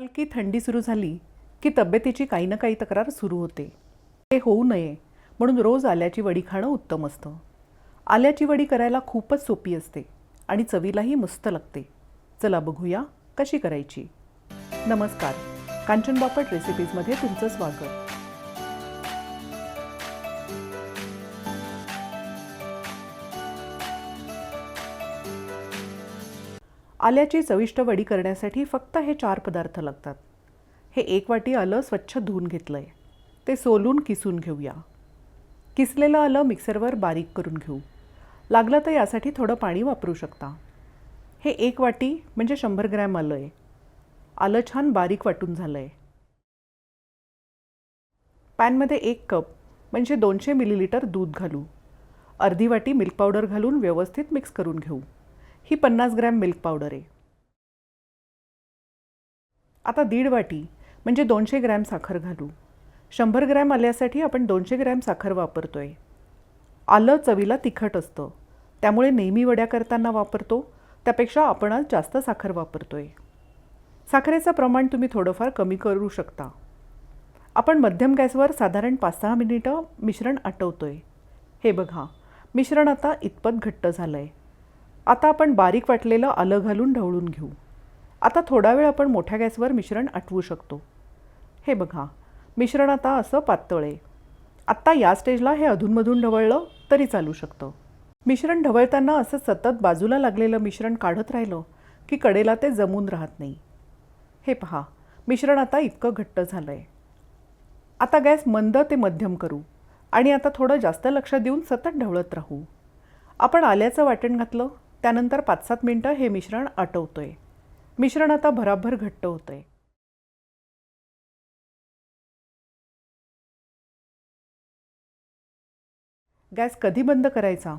की थंडी सुरू झाली की तब्येतीची काही ना काही तक्रार सुरू होते. ते होऊ नये म्हणून रोज आल्याची वडी खाणं उत्तम असतं. आल्याची वडी करायला खूपच सोपी असते आणि चवीलाही मस्त लागते. चला बघूया कशी करायची. नमस्कार. कांचन बापट रेसिपीजमध्ये तुमचं स्वागत. आल्याची चविष्ट वडी करण्यासाठी फक्त हे चार पदार्थ लागतात. हे एक वाटी आलं स्वच्छ धुवून घेतलं आहे ते सोलून किसून घेऊया. किसलेलं आलं मिक्सरवर बारीक करून घेऊ. लागलं तर यासाठी थोडं पाणी वापरू शकता. हे एक वाटी म्हणजे शंभर ग्रॅम आलं आहे आलं छान बारीक वाटून झालं आहे पॅनमध्ये एक कप म्हणजे दोनशे मिलीलिटर दूध घालू. अर्धी वाटी मिल्क पावडर घालून व्यवस्थित मिक्स करून घेऊ. ही पन्नास ग्रॅम मिल्क पावडर आहे. आता दीड वाटी म्हणजे दोनशे ग्रॅम साखर घालू. शंभर ग्रॅम आल्यासाठी आपण दोनशे ग्रॅम साखर वापरतो आहे आलं चवीला तिखट असतं. त्यामुळे नेहमी वड्या करताना वापरतो. त्यापेक्षा आपण आज जास्त साखर वापरतो आहे साखरेचं प्रमाण तुम्ही थोडंफार कमी करू शकता. आपण मध्यम गॅसवर साधारण पाच सहा मिनिटं मिश्रण आटवतो आहे हे बघा मिश्रण आता इतपत घट्ट झालं आहे आता आपण बारीक वाटलेलं आलं घालून ढवळून घेऊ. आता थोडा वेळ आपण मोठ्या गॅसवर मिश्रण आटवू शकतो. हे बघा मिश्रण आता असं पातळ आहे. आत्ता या स्टेजला हे अधूनमधून ढवळलं तरी चालू शकतं. मिश्रण ढवळताना असं सतत बाजूला लागलेलं मिश्रण काढत राहिलं की कडेला ते जमून राहत नाही. हे पहा मिश्रण आता इतकं घट्ट झालं आहे आता गॅस मंद ते मध्यम करू आणि आता थोडं जास्त लक्ष देऊन सतत ढवळत राहू. आपण आल्याचं वाटण घातलं त्यानंतर पाच सात मिनटं हे मिश्रण आटवतो आहे मिश्रण आता भराभर घट्ट होतं आहे गॅस कधी बंद करायचा?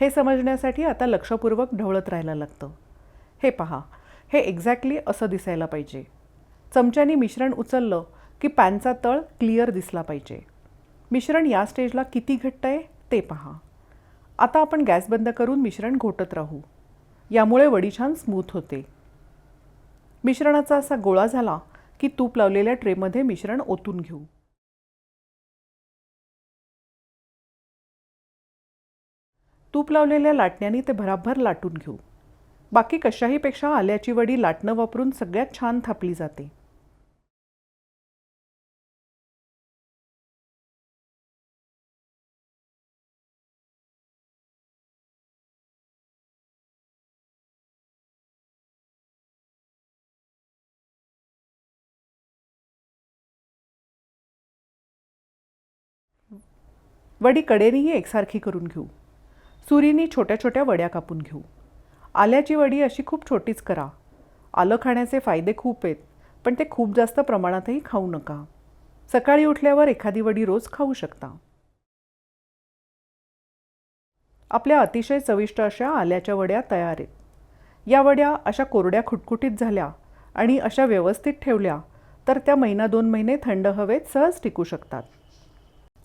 हे समजण्यासाठी आता लक्षपूर्वक ढवळत राहायला लागतं. हे पहा हे एक्झॅक्टली असं दिसायला पाहिजे. चमच्यानी मिश्रण उचललं की पॅनचा तळ क्लिअर दिसला पाहिजे. मिश्रण या स्टेजला किती घट्ट आहे ते पहा. आता आपण गॅस बंद करून मिश्रण घोटत राहू. यामुळे वडी छान स्मूथ होते. मिश्रणाचा असा गोळा झाला की तूप लावलेल्या ट्रेमध्ये मिश्रण ओतून घेऊ. तूप लावलेल्या लाटण्याने ते भराभर लाटून घेऊ. बाकी कशाहीपेक्षा आल्याची वडी लाटणं वापरून सगळ्यात छान थापली जाते. वडी कडेनेही एकसारखी करून घेऊ. सुरीनी छोट्या छोट्या वड्या कापून घेऊ. आल्याची वडी अशी खूप छोटीच करा. आलं खाण्याचे फायदे खूप आहेत पण ते खूप जास्त प्रमाणातही खाऊ नका. सकाळी उठल्यावर एखादी वडी रोज खाऊ शकता. आपल्या अतिशय चविष्ट अशा आल्याच्या वड्या तयार आहेत. या वड्या अशा कोरड्या खुटखुटीत झाल्या आणि अशा व्यवस्थित ठेवल्या तर त्या महिना दोन महिने थंड हवेत सहज टिकू शकतात.